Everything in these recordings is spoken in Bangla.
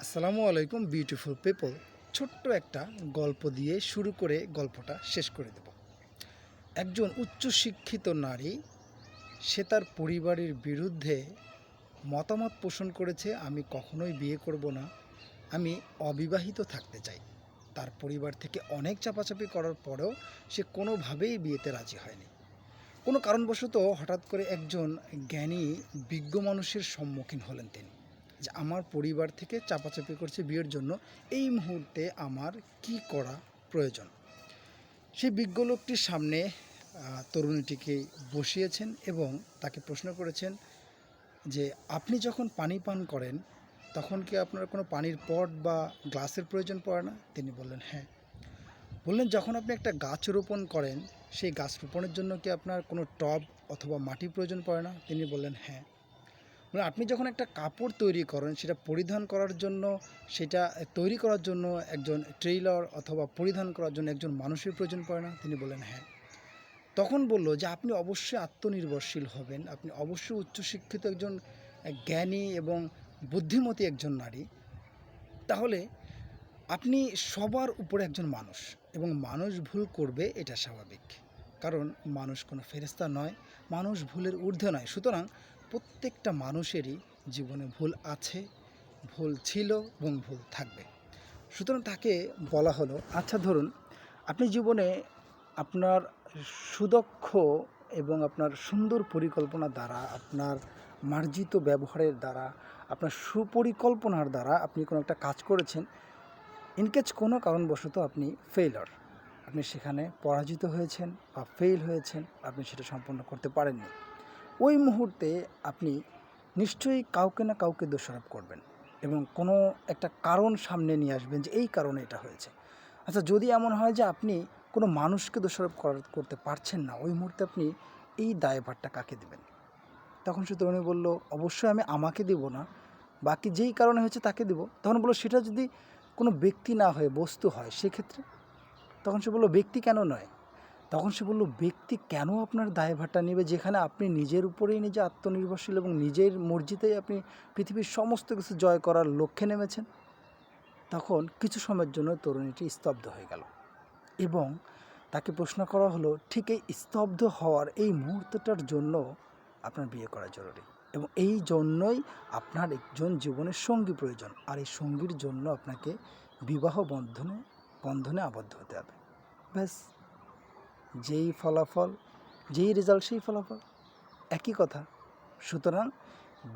আসসালামু আলাইকুম বিউটিফুল পিপল ছোট্ট একটা গল্প দিয়ে শুরু করে গল্পটা শেষ করে দেব। একজন উচ্চশিক্ষিত নারী, সে তার পরিবারের বিরুদ্ধে মতামত পোষণ করেছে, আমি কখনোই বিয়ে করব না। আমি অবিবাহিত থাকতে চাই। তার পরিবার থেকে অনেক চাপাচাপি করার পরেও সে কোনোভাবেই বিয়েতে রাজি হয়নি। কোনো কারণবশত হঠাৎ করে একজন জ্ঞানী, বিজ্ঞ মানুষের সম্মুখীন হলেন তিনি। যে আমার পরিবার থেকে চাপাচাপি করছে বিয়ের জন্য, এই মুহূর্তে আমার কি করা প্রয়োজন? সেই বিজ্ঞ লোকটির সামনে তরুণীটিকে বসিয়েছেন এবং তাকে প্রশ্ন করেছেন যে, আপনি যখন পানি পান করেন, তখন কি আপনার কোনো পানির পট বা গ্লাসের প্রয়োজন পড়ে না? তিনি বললেন হ্যাঁ। বললেন, যখন আপনি একটা গাছ রোপণ করেন, সেই গাছ রোপণের জন্য কি আপনার কোনো টব অথবা মাটি প্রয়োজন পড়ে না? তিনি বললেন হ্যাঁ। মানে আপনি যখন একটা কাপড় তৈরি করেন, সেটা পরিধান করার জন্য, সেটা তৈরি করার জন্য একজন ট্রেইলার অথবা পরিধান করার জন্য একজন মানুষের প্রয়োজন পড়ে না? তিনি বললেন হ্যাঁ। তখন বলল যে, আপনি অবশ্যই আত্মনির্ভরশীল হবেন। আপনি অবশ্যই উচ্চশিক্ষিত একজন জ্ঞানী এবং বুদ্ধিমতী একজন নারী। তাহলে আপনি সবার উপরে একজন মানুষ এবং মানুষ ভুল করবে, এটা স্বাভাবিক। কারণ মানুষ কোনো ফেরেস্তা নয়, মানুষ ভুলের ঊর্ধ্বে নয়। সুতরাং প্রত্যেকটা মানুষেরই জীবনে ভুল আছে, ভুল ছিল এবং ভুল থাকবে। সুতরাং তাকে বলা হলো আচ্ছা ধরুন, আপনি জীবনে আপনার সুদক্ষ এবং আপনার সুন্দর পরিকল্পনা দ্বারা, আপনার মার্জিত ব্যবহারের দ্বারা, আপনার সুপরিকল্পনার দ্বারা আপনি কোনো একটা কাজ করেছেন ইনকেজ কোনো কারণবশত আপনি ফেইলর আপনি সেখানে পরাজিত হয়েছেন বা ফেল হয়েছেন, আপনি সেটা সম্পন্ন করতে পারেননি। ওই মুহূর্তে আপনি নিশ্চয়ই কাউকে না কাউকে দোষারোপ করবেন এবং কোনো একটা কারণ সামনে নিয়ে আসবেন যে এই কারণে এটা হয়েছে। আচ্ছা যদি এমন হয় যে আপনি কোনো মানুষকে দোষারোপ করতে পারছেন না, ওই মুহূর্তে আপনি এই দায়ভারটা কাকে দেবেন? তখন সে তরুণী বলল, অবশ্যই আমি আমাকে দেব না। বাকি যেই কারণে হয়েছে তাকে দেব। তখন বলল, সেটা যদি কোনো ব্যক্তি না হয়ে, বস্তু হয়, সেক্ষেত্রে? তখন সে বলল, ব্যক্তি কেন নয়? তখন সে বলল, ব্যক্তি কেন আপনার দায়ভারটা নেবে যেখানে আপনি নিজের উপরেই নিজে আত্মনির্ভরশীল এবং নিজের মর্জিতেই আপনি পৃথিবীর সমস্ত কিছু জয় করার লক্ষ্যে নেমেছেন? তখন কিছু সময়ের জন্য তরুণীটি স্তব্ধ হয়ে গেল এবং তাকে প্রশ্ন করা হলো, ঠিক এই স্তব্ধ হওয়ার এই মুহূর্তটার জন্য আপনার বিয়ে করা জরুরি এবং এই জন্যই আপনার একজন জীবনের সঙ্গী প্রয়োজন আর এই সঙ্গীর জন্য আপনাকে বিবাহ বন্ধনে বন্ধনে আবদ্ধ হতে হবে। ব্যাস। যেই ফলাফল, যেই রেজাল্ট সেই ফলাফল। একই কথা। সুতরাং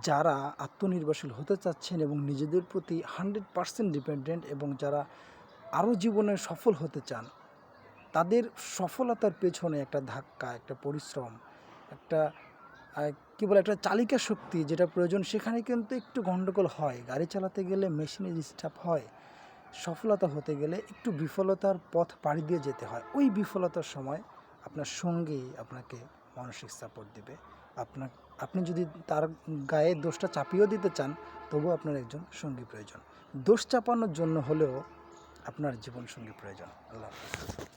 যারা আত্মনির্ভরশীল হতে চাচ্ছেন এবং নিজেদের প্রতি হান্ড্রেড পারসেন্ট ডিপেন্ডেন্ট এবং যারা আরও জীবনে সফল হতে চান, তাদের সফলতার পেছনে একটা ধাক্কা, একটা পরিশ্রম, একটা কী বলে, একটা চালিকা শক্তি যেটা প্রয়োজন, সেখানে কিন্তু একটু গণ্ডগোল হয়। গাড়ি চালাতে গেলে মেশিনে ডিস্টার্ব হয়। সফলতা হতে গেলে একটু বিফলতার পথ পাড়ি দিয়ে যেতে হয়। ওই বিফলতার সময় আপনার সঙ্গী আপনাকে মানসিক সাপোর্ট দেবে। আপনার, আপনি যদি তার গায়ে দোষটা চাপিয়েও দিতে চান তবু আপনার একজন সঙ্গী প্রয়োজন। দোষ চাপানোর জন্য হলেও আপনার জীবন সঙ্গী প্রয়োজন। আল্লাহ হাফেজ।